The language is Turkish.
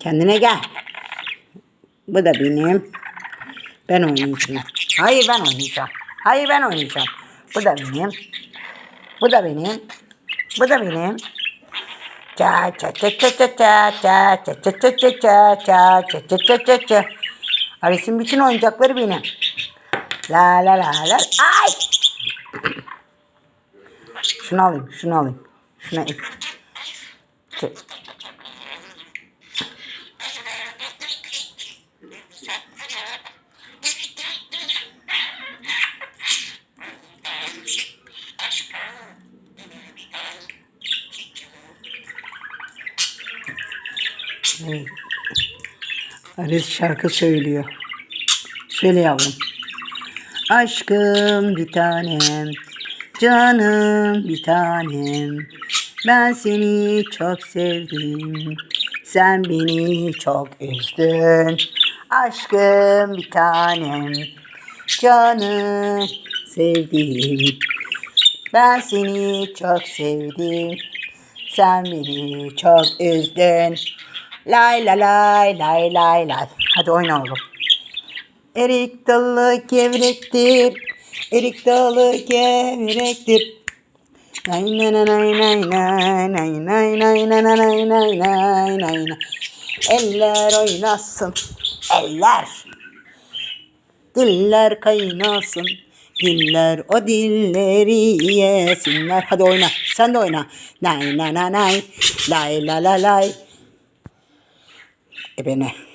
Kendine gel. Bu da benim. Ben oynayacağım. Hayır ben oynayacağım. Hayır ben oynayacağım. Bu da benim. Bu da benim. Bu da benim. Ça ça ça ça ça ça ça ça ça ça ça ça ça ça ça ça ça Aris'in bütün oyuncakları benim. La la la la. Ay! Şunu alayım, şunu alayım. Şuna it. Şey, Ne? Aris şarkı söylüyor. Söyle yavrum. Aşkım bir tanem, canım bir tanem. Ben seni çok sevdim, sen beni çok üzdün. Aşkım bir tanem, canım sevdiğim. Ben seni çok sevdim, sen beni çok üzdün. Lay lay lay lay lay lay. Hadi oyna oğlum. Erik dalı gevrektir. Erik dalı gevrektir. Nay nay nay nay nay nay nay nay nay nay nay nay nay nay. Eller oynasın. Eller. Diller kaynasın. Diller o dilleri yesinler. Hadi oyna. Sen de oyna. Nay nay nay nay. Lay la la lay. E beni.